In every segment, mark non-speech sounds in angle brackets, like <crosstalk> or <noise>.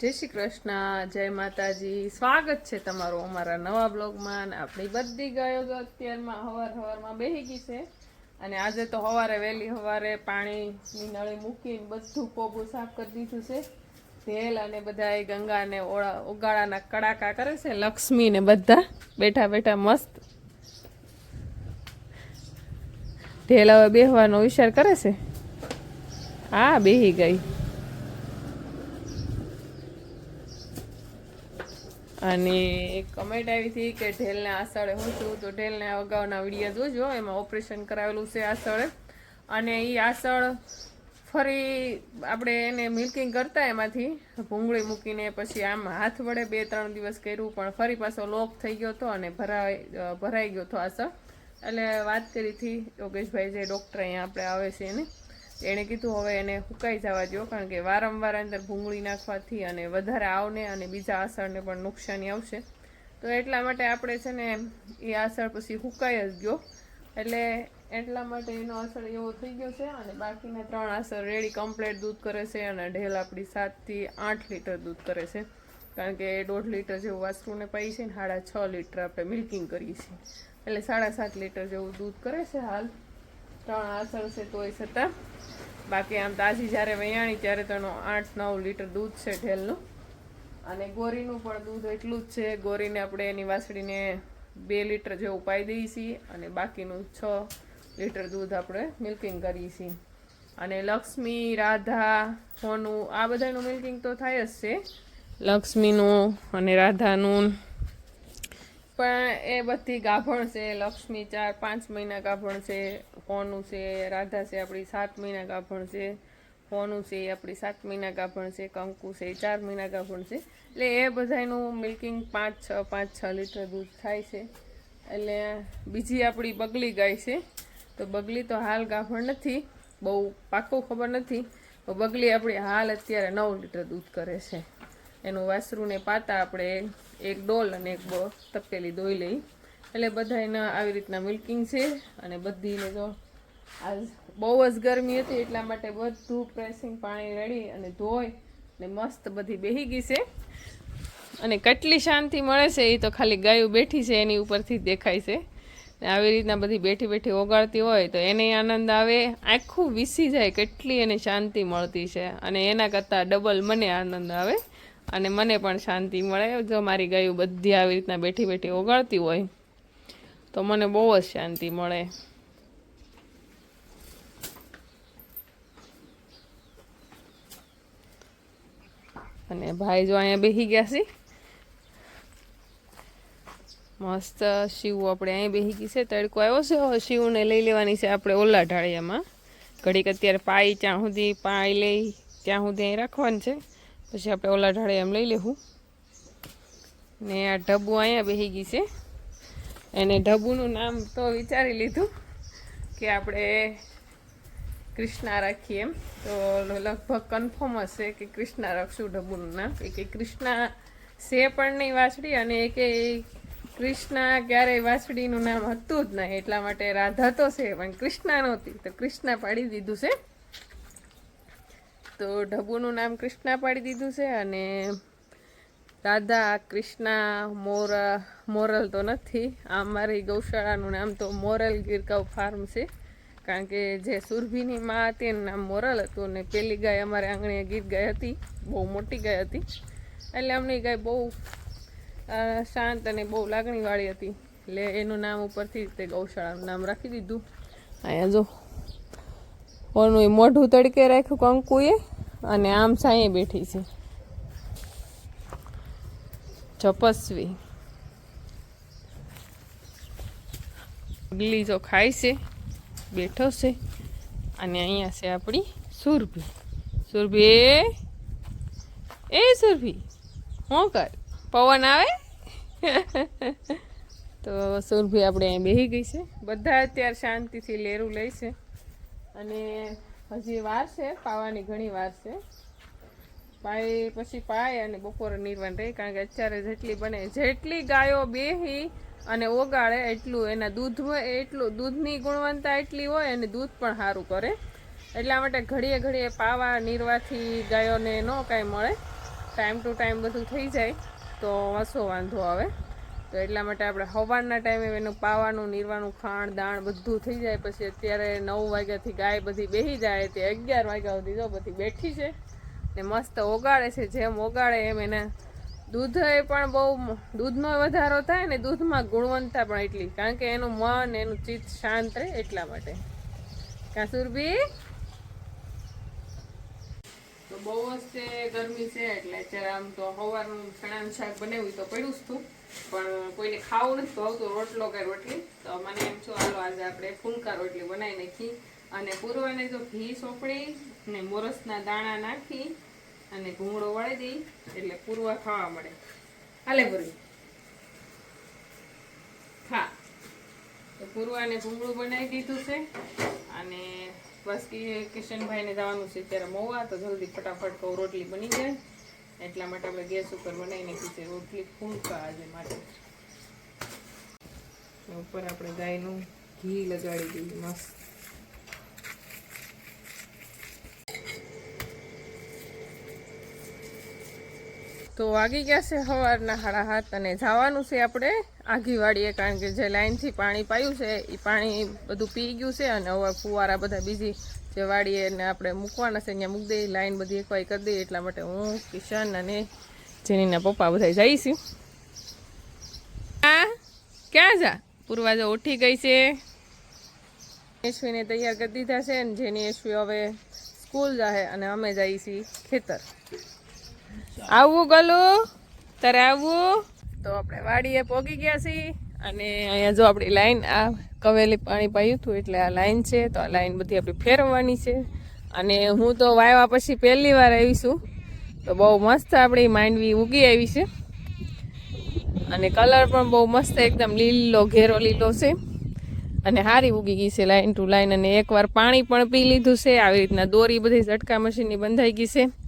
જય શ્રી કૃષ્ણ, જય માતાજી. સ્વાગત છે તમારું અમારા નવા બ્લોગમાં આપણી બધી ગાયો અત્યારમાં હવાર હવારમાં બેહી ગઈ છે. અને આજે તો સવારે વહેલી સવારે પાણીની નળી મૂકીને બધું પોગું સાફ કરી દીધું છે. તેલ અને બધા ગંગાને ઓળા ઉગાડાના કડાકા કરે છે, લક્ષ્મી ને બધા બેઠા બેઠા મસ્ત. ઢેલ હવે બેહવાનો વિચાર કરે છે. હા, બેહી ગઈ. અને એક કમેન્ટ આવી હતી કે ઢેલને આસળે હું છું. તો ઢેલને અગાઉના વીડિયો જોજો, એમાં ઓપરેશન કરાવેલું છે આસળે અને એ આસળ ફરી આપણે એને મિલ્કિંગ કરતા એમાંથી, ભૂંગળી મૂકીને પછી આમ હાથ વડે બે ત્રણ દિવસ કર્યું, પણ ફરી પાછો લોક થઈ ગયો હતો અને ભરાઈ ભરાઈ ગયો હતો આસળ એટલે વાત કરી હતી યોગેશભાઈ, જે ડૉક્ટર અહીંયા આપણે આવે છે એને. એણે કીધું, હવે એને સુકાઈ જવા દો કારણ કે વારંવાર અંદર ભૂંગળી નાખવાથી અને વધારે આવને અને બીજા આસળને પણ નુકસાની આવશે. તો એટલા માટે આપણે છે ને એ આસળ પછી સુકાઈ જ ગયો એટલે એટલા માટે એનો અસર એવો થઈ ગયો છે અને બાકીના ત્રણ આસળ રેડી કમ્પ્લેટ દૂધ કરે છે અને ઢેલ આપણી સાતથી આઠ લીટર દૂધ કરે છે. કારણ કે દોઢ લીટર જેવું વાસરુને પાઈ છે ને, સાડા છ લીટર આપણે મિલ્કિંગ કરીએ છીએ. એટલે સાડા સાત લીટર જેવું દૂધ કરે છે હાલ. ત્રણ આસળ છે તોય છતાં બાકી આમ તાજી જ્યારે વૈયાણી ત્યારે તો આઠ નવ લીટર દૂધ છે ઢેલનું. અને ગોરીનું પણ દૂધ એટલું જ છે. ગોરીને આપણે એની વાસળીને બે લીટર જેવું પાઈ દઈએ છીએ અને બાકીનું છ લીટર દૂધ આપણે મિલ્કિંગ કરીએ છીએ. અને લક્ષ્મી, રાધા, સોનું આ બધાનું મિલ્કિંગ તો થાય જ છે. લક્ષ્મીનું અને રાધાનું પણ એ બધી ગાભણ છે, લક્ષ્મી ચાર પાંચ મહિના ગાભણ છે કોનું છે, રાધા છે, આપણી સાત મહિના ગાભણ છે કોનું છે એ આપણી સાત મહિના ગાભણ છે, કંકુ છે, એ ચાર મહિના ગાભણ છે. એટલે એ બધાનું મિલ્કિંગ પાંચ છ પાંચ છ લીટર દૂધ થાય છે. એટલે બીજી આપણી બગલી ગાય છે. તો બગલી તો હાલ ગાભણ નથી, બહુ પાકું ખબર નથી. બગલી આપણી હાલ અત્યારે નવ લીટર દૂધ કરે છે. એનું વાસરુને પાતા આપણે એક ડોલ અને એક બો તપેલી ધોઈ લઈ. એટલે બધા એના આવી રીતના મિલ્કિંગ છે અને બધીને જો આજ બહુ જ ગરમી હતી એટલા માટે બધું પ્રેસિંગ પાણી રેડી અને ધોઈ ને મસ્ત બધી બેહી ગઈ છે. અને કેટલી શાંતિ મળે છે એ તો ખાલી ગાયું બેઠી છે એની ઉપરથી દેખાય છે. આવી રીતના બધી બેઠી બેઠી ઓગાળતી હોય તો એને આનંદ આવે. આખું વિસી જાય કેટલી એને શાંતિ મળતી છે. અને એના કરતાં ડબલ મને આનંદ આવે. અને મને પણ શાંતિ મળે. જો મારી ગાયું બધી આવી રીતના બેઠી બેઠી ઓગાળતી હોય, તો મને બહુ જ શાંતિ મળે. અને ભાઈ જો અહીંયા બેસી ગયા છે. મસ્ત શિવ આપણે અહીં બેસી ગઈ છે. તડકો આવ્યો છે. હવે શિવને લઈ લેવાની છે આપણે ઓલા ઢાળિયામાં. ઘડીક અત્યારે પાઈ ત્યાં સુધી, પાઈ લઈ ત્યાં સુધી અહીં રાખવાની છે. પછી આપણે ઓલા ઢાળે એમ લઈ લેવું. ને આ ઢબુ અહીંયા બેસી ગઈ છે. એને ઢબુનું નામ તો વિચારી લીધું કે આપણે કૃષ્ણા રાખીએ એમ. તો લગભગ કન્ફર્મ હશે કે કૃષ્ણા રાખશું ઢબુનું નામ. કે કૃષ્ણા છે પણ નહીં વાછડી અને એ કે કૃષ્ણા ક્યારેય વાછડીનું નામ હતું જ નહીં. એટલા માટે રાધા તો છે, પણ કૃષ્ણા નહોતી. તો કૃષ્ણા પાડી દીધું છે. તો ઢબુનું નામ કૃષ્ણા પાડી દીધું છે અને રાધા, કૃષ્ણા, મોર, મોરલ તો નથી. આ મારી ગૌશાળાનું નામ તો મોરલ ગીરકાવ ફાર્મ છે. કારણ કે જે સુરભીની માં હતી એનું નામ મોરલ હતું અને પેલી ગાય અમારે આંગણે ગીત ગાય હતી. બહુ મોટી ગાય હતી. એટલે અમને ગાય બહુ શાંત અને બહુ લાગણીવાળી હતી. એટલે એનું નામ ઉપરથી તે ગૌશાળાનું નામ રાખી દીધું. અહીંયા જો ઓનું એ મોઢું તડકે રાખ્યું કંકુએ અને આમ સાંયે બેઠી છે. જપસ્વી. બગલી જો ખાય છે, બેઠો છે અને અહીંયા છે આપણી સુરભી. સુરભી એ સુરભી શું કર? પવન આવે? <laughs> તો સુરભી આપણે અહીં બેસી ગઈ છે. બધા અત્યારે શાંતિથી લેરું લે છે. અને હજી વાર છે, પાવાની ઘણી વાર છે. પાય પછી પાય અને બપોરે નિર્વાણ રહે, કારણ કે અત્યારે જેટલી બને, જેટલી ગાયો બેહી અને ઓગાળે એટલું એના દૂધમાં એટલું, દૂધની ગુણવત્તા એટલી હોય અને દૂધ પણ સારું કરે. એટલા માટે ઘડીએ ઘડીએ પાવા નિરવાથી ગાયોને ન કાંઈ મળે. ટાઈમ ટુ ટાઈમ બધું થઈ જાય, તો ઓછો વાંધો આવે. તો એટલા માટે આપણે સવારના ટાઈમે એનું પાવાનું, નીરવાનું, ખાણ, દાણ બધું થઈ જાય. પછી અત્યારે નવ વાગ્યાથી ગાય બધી બેસી જાય. તે અગિયાર વાગ્યા સુધી જો બધી બેઠી છે ને મસ્ત ઓગાળે છે. જેમ ઓગાળે એમ એને દૂધ એ પણ બહુ દૂધનો વધારો થાય ને દૂધમાં ગુણવત્તા પણ એટલી. કારણ કે એનું મન, એનું ચિત્ત શાંત રહે એટલા માટે. કાસુરબી તો બહુ જ તે ગરમી છે એટલે અત્યારે આમ તો સવારનું ચણાનું શાક બનાવ્યું તો પડ્યું જ હતું. પણ કોઈને ખાવું નથી ભાવતું રોટલો કે રોટલી. તો મને એમ છો હાલો, આજે આપણે ફૂલકા રોટલી બનાવી નાખી. અને પૂરવાને તો ઘી સોપડી ને મોરસના દાણા નાખી અને ઘૂંગળો વળી દઈ, એટલે પૂરવા ખાવા મળે. હાલે પૂર્વી હા તો પૂરવાને ભૂંગળું બનાવી દીધું છે અને બસ કે કિશનભાઈને જવાનું છે ત્યારે મોવા, તો જલ્દી ફટાફટ કહું રોટલી બની જાય. એટલા માટે આપણે ગેસ ઉપર બનાવીને કીધું રોટલી ફૂલકા આજે માટે. ઉપર આપણે ગાયનું ઘી લગાડી દઈએ, મસ્ત. તો વાગી ગયા છે સવારના હાડા હાથ અને જવાનું છે આપણે આઘી વાળીએ કારણ કે જે લાઇનથી પાણી પાયું છે એ પાણી બધું પી ગયું છે અને હવે ફુવારા બધા બીજી જે વાડીએ ને આપણે મૂકવાના છે, અહીંયા મૂકી દઈએ, લાઈન બધી એકવાય કરી દઈએ, એટલા માટે હું, કિશન અને જેનીના પપ્પા બધા જઈશું હા? ક્યાં જા? પૂર્વા જો ઉઠી ગઈ છે. યશ્વીને તૈયાર કરી દીધા છે અને જેની યશ્વી હવે સ્કૂલ જાહે અને અમે જઈશી ખેતર. આવવું ગલું? તારે આવવું તો આપણે વાડીએ પોગી ગયા છીએ અને અહીંયા જો આપણી લાઈન આ કવેલી પાણી પાયું હતું એટલે આ લાઈન છે, તો આ લાઈન બધી આપણી ફેરવવાની છે. અને હું તો વાવ્યા પછી પહેલી વાર આવી છું. તો બહુ મસ્ત આપણી માંડવી ઉગી આવી છે. અને કલર પણ બહુ મસ્ત એકદમ લીલો, ઘેરો લીલો છે. અને સારી ઉગી ગઈ છે લાઈન ટુ લાઈન અને એકવાર પાણી પણ પી લીધું છે. આવી રીતના દોરી બધી ઝટકા મશીનની બંધાઈ ગઈ છે.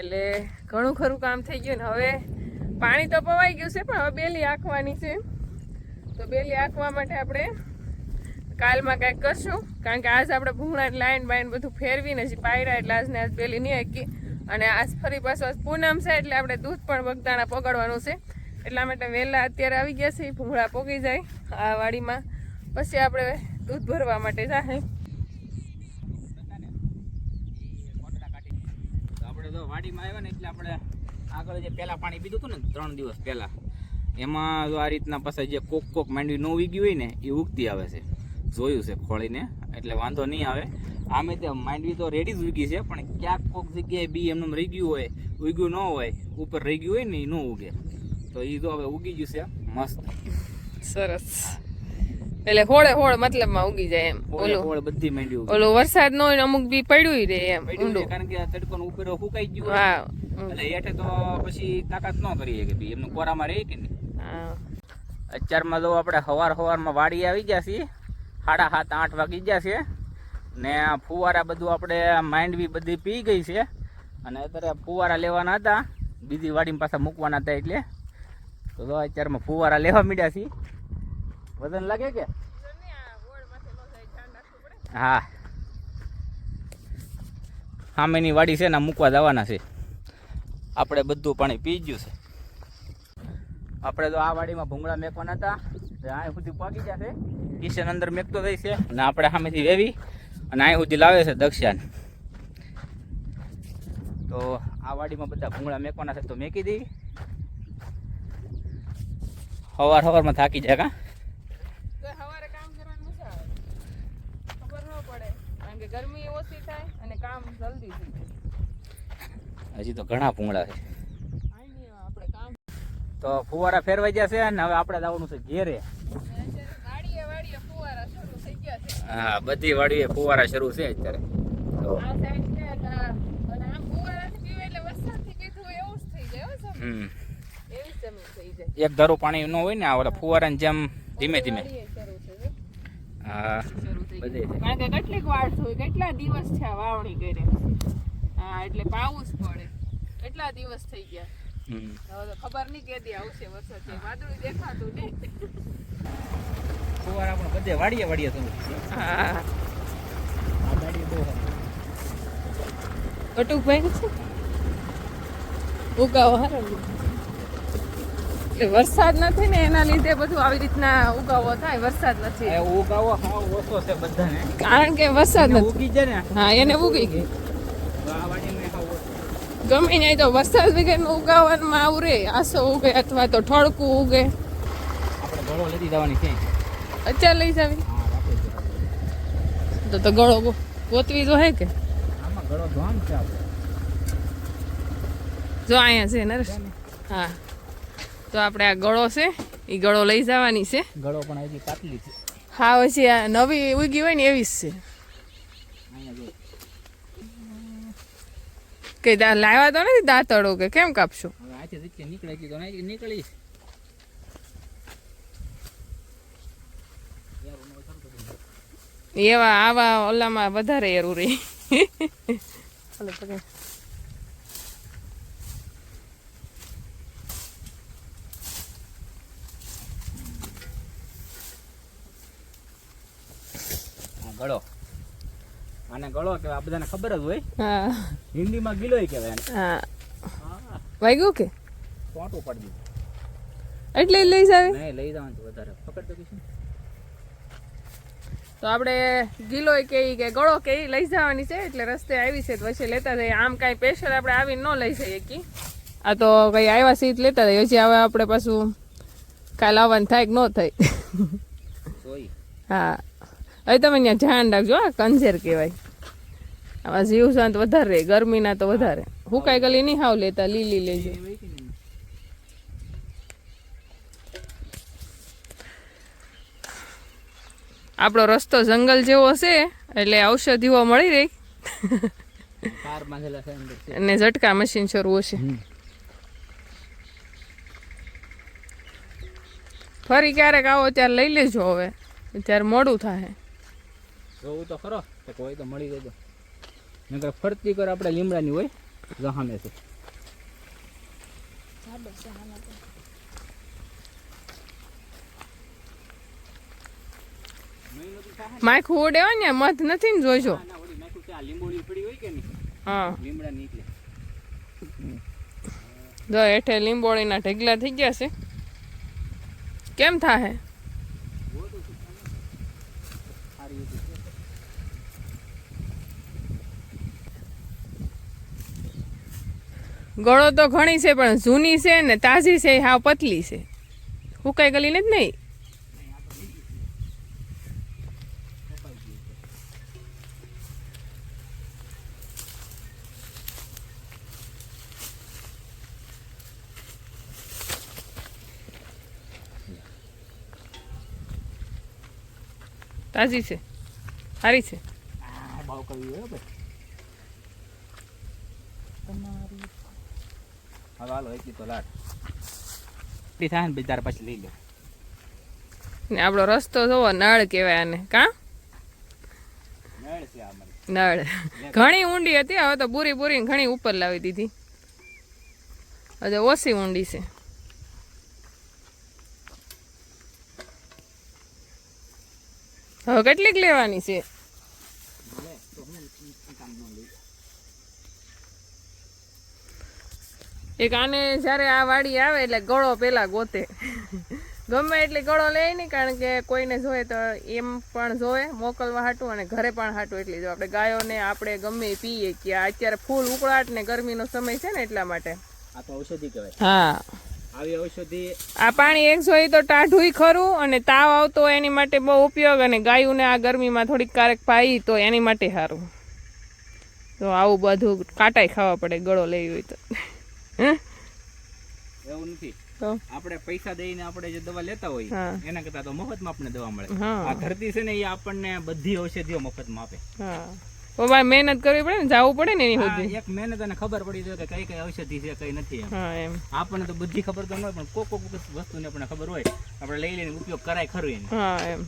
એટલે ઘણું ખરું કામ થઈ ગયું ને હવે પાણી તો પવાઈ ગયું છે, પણ હવે બેલી આંકવાની છે. તો બેલી આંકવા માટે આપણે કાલમાં કાંઈક કરશું, કારણ કે આજ આપણે ભૂંગળા લાઈન બાઈન બધું ફેરવીને હજી પાયરા એટલે આજને આજ બેલી નહીં આંકી અને આજ ફરી પાછું પૂનમ છે, એટલે આપણે દૂધ પણ બગદાણા પગડવાનું છે. એટલા માટે વહેલા અત્યારે આવી ગયા છે, ભૂંગળા પોગી જાય આ વાડીમાં. પછી આપણે દૂધ ભરવા માટે જાય તો આપણે જો વાડીમાં આવ્યા ને એટલે આપણે આગળ જે પહેલાં પાણી પીધું હતું ને ત્રણ દિવસ પહેલાં, એમાં જો આ રીતના પાસે જે કોક કોક માંડવી ન ઉગી હોય ને એ ઉગતી આવે છે. જોયું છે ખોળીને, એટલે વાંધો નહીં આવે. આમે તે માંડવી તો રેડી જ ઉગી છે, પણ ક્યાંક કોક જગ્યાએ બી એમનું રહી ગયું હોય, ઉગ્યું ન હોય, ઉપર રહી ગયું હોય ને એ ન ઉગે. તો એ તો હવે ઉગી ગયું છે, મસ્ત. સરસ. એટલે હોળે હોળ મતલબમાં ઉગી જાય એમ. ઓલું હોળ બધી માંડવી ઓલું વરસાદ નો હોય ને અમુક બી પડ્યું રહે એમ ઊંડું. કારણ કે આ તડકોનો ઉપર ફૂંકાઈ ગયું હા એટલે હેઠે તો પછી તાકાત ન કરીએ કે બી એમનું કોરામાં રહે કે નહીં? અત્યારમાં તો આપણે સવાર સવારમાં વાડી આવી ગયા છીએ. સાડા સાત આઠ વાગી ગયા છે. ને આ ફુવારા બધું આપણે માંડવી બધી પી ગઈ છે. અને અત્યારે ફુવારા લેવાના હતા. બીજી વાડીમાં પાછા મૂકવાના હતા એટલે. તો અત્યારમાં ફુવારા લેવા મીડ્યા છીએ. વજન લાગે કે? હા. સામેની વાડી છે ને મૂકવા જવાના છે. આપણે બધું પાણી પી ગયું છે. આપણે તો આ વાડીમાં ભૂંગળા મેકવાના હતા અહીં સુધી પાકી જશે કિશન અંદર મેકતો જાય છે અને આપણે સામેથી વેવી અને અહીં સુધી લાવે છે દક્ષિણ. તો આ વાડીમાં બધા ભૂંગળા મેકવાના છે તો મેકી દઈ. સવાર સવારમાં થાકી જાય કા તો સવારે કામ કરવાની મજા આવે ખબર ન પડે કારણ કે ગરમી ઓછી થાય અને કામ જલ્દી થઈ જાય. હજી તો ઘણા પૂંગળા છે. તો ફુવારા ફેરવાઈ ગયા છે અને હવે આપણે જવાનું છે ઘેરે. હા બધી વાડીએ ફુવારા શરૂ છે અત્યારે. તો એક ધારું પાણી ન હોય ને આ ઓલા ફુવારા જેમ ધીમે ધીમે. હા. બધે ગયું. કારણ કે કેટલીક વાર થયું કેટલા દિવસ છે વાવણી કરે? હા એટલે પાવું જ પડે. કેટલા દિવસ થઈ ગયા? હવે તો ખબર નહીં કેદી આવશે વરસાદ. છે વાદળું દેખાતું નહીં. ફુવારા પણ બધે વાડીએ વાડીએ તમે હા. કટુકભાઈ છે? ઉગાવો હારો એટલે વરસાદ નથી ને એના લીધે બધું આવી રીતના ઉગાવો થાય. વરસાદ નથી. ઉગાવો હાવ ઓછો છે બધાને. કારણ કે વરસાદ નથી. ઉગી જાય ને. હા એને ઉગી ગઈ. ગમે નહીં તો વરસાદ વગરનું ઉગાવવામાં આવું રે આસો ઉગે અથવા તો ઠળકું ઉગે. આપણે ગળો લઈ જવાની છે અત્યારે લઈ જાવી. તો તો ગળો ગોતવી જો હે કે? આમાં ગળો છે જો અહીંયા છે નરેશ. હા. તો આપણે આ ગળો છે એ ગળો લઈ જવાની છે. ગળો પણ હજી પાતળી છે હા પછી આ નવી ઉગી હોય ને એવી જ છે. અહીંયા જો કે દા- લાવ્યા તો નથી દાંતડો કે કેમ કાપશો? નીકળી એવા આવા ઓલામાં વધારે એરું રહી ગળો. આને ગળો કે આ બધાને ખબર જ હોય. હા. હિન્દીમાં ગિલોય કહેવાય આને. હા. વાગ્યું કે? પોટો પડી દીધું. એટલે લઈ જાવે નહીં લઈ જવાનું તો વધારે. પકડ તો કીશું. તો આપણે ગીલો કે કે ગળો કે લઈ જવાની છે એટલે રસ્તે આવી છે તો પછી લેતા જઈએ. આમ કાંઈ સ્પેશિયલ આપણે આવીને ન લઈ જઈએ કે. આ તો કઈ આવ્યા સીટ લેતા જઈએ. હજી હવે આપણે પાછું કાલ આવવાનું થાય કે ન થાય. હા. હવે તમે ત્યાં ધ્યાન રાખજો આ કંજેર કહેવાય. આમાં જીવ શાંત વધારે રહે ગરમીના તો વધારે. હુકાઈ ગલી નહીં હાવ લેતા લીલી લેજો? આપણો રસ્તો જંગલ જેવો છે એટલે ઔષધિઓ મળી રહી. અને ઝટકા મશીન શરૂ હશે. ફરી ક્યારેક આવો ત્યારે લઈ લેજો હવે. ત્યારે મોડું થાય જોવું તો ખરો તો કોઈ તો મળી જજો નકર ફરતી કર આપણે લીમડાની હોય જહામે છે. માખું ઉડે હોય ને મધ નથી ને જોજો ના, ના, ઓલી નાખ્યું છે, આ લીંબોળી પડી હોય કે નહીં? હા. લીમડા નીકળે જો હેઠે લીંબોળીના ઢગલા થઈ ગયા છે. કેમ થાહે સારી હતી ગળો તો ઘણી છે, પણ જૂની છે ને તાજી છે હા પતલી છે. હુકાઈ ગલી ને જ નહીં તાજી છે સારી છે. ભાવ કરવી હોય ભાઈ હવે થાય ને બિચાર પછી લઈ લો ને રસ્તો જોવો, નળ કહેવાય આને. કા? નળ. ઘણી ઊંડી હતી, હવે તો બુરી બુરી ઘણી ઉપર લાવી દીધી. હજુ ઓછી ઊંડી છે. હવે કેટલીક લેવાની છે લે તો હું ઈ કામ ન લઈ એક આને જ્યારે આ વાડી આવે એટલે ગળો પેલા ગોતે. ગમે એટલી ગળો લે નહીં કારણ કે કોઈને જોવે તો એમ પણ જોવે મોકલવા હાટું અને ઘરે પણ હાટું એટલી જો. આપણે ગાયોને આપણે ગમે પીએ કે અત્યારે ફૂલ ઉકળાટ ને ગરમીનો સમય છે ને એટલા માટે. આ તો ઔષધિ કહેવાય. હા. આવી ઔષધિ આ પાણી એક જોઈએ તો ટાઢુંય ખરું અને તાવ આવતો એની માટે બહુ ઉપયોગ અને ગાયોને આ ગરમીમાં થોડીક કારક પાઈ તો એની માટે સારું. તો આવું બધું કાંટાઈ ખાવા પડે ગળો લેવી હોય તો. નથી. આપણે પૈસા દઈને આપણે જે દવા લેતા હોય એના કરતા તો મફતમાં આપણને દવા મળે. આ ધરતી છે ને એ આપણને બધી ઔષધિઓ મફતમાં આપે. હા. મહેનત કરવી પડે ને જવું પડે ને એની સુધી? એક મહેનત અને ખબર પડી જાય કે કઈ કઈ ઔષધિ છે કઈ નથી એમ. એમ. આપણને તો બધી ખબર તો ન હોય પણ કોક કોક વસ્તુની આપણને ખબર હોય આપણે લઈ લઈને ઉપયોગ કરાય ખરું એને. હા એમ.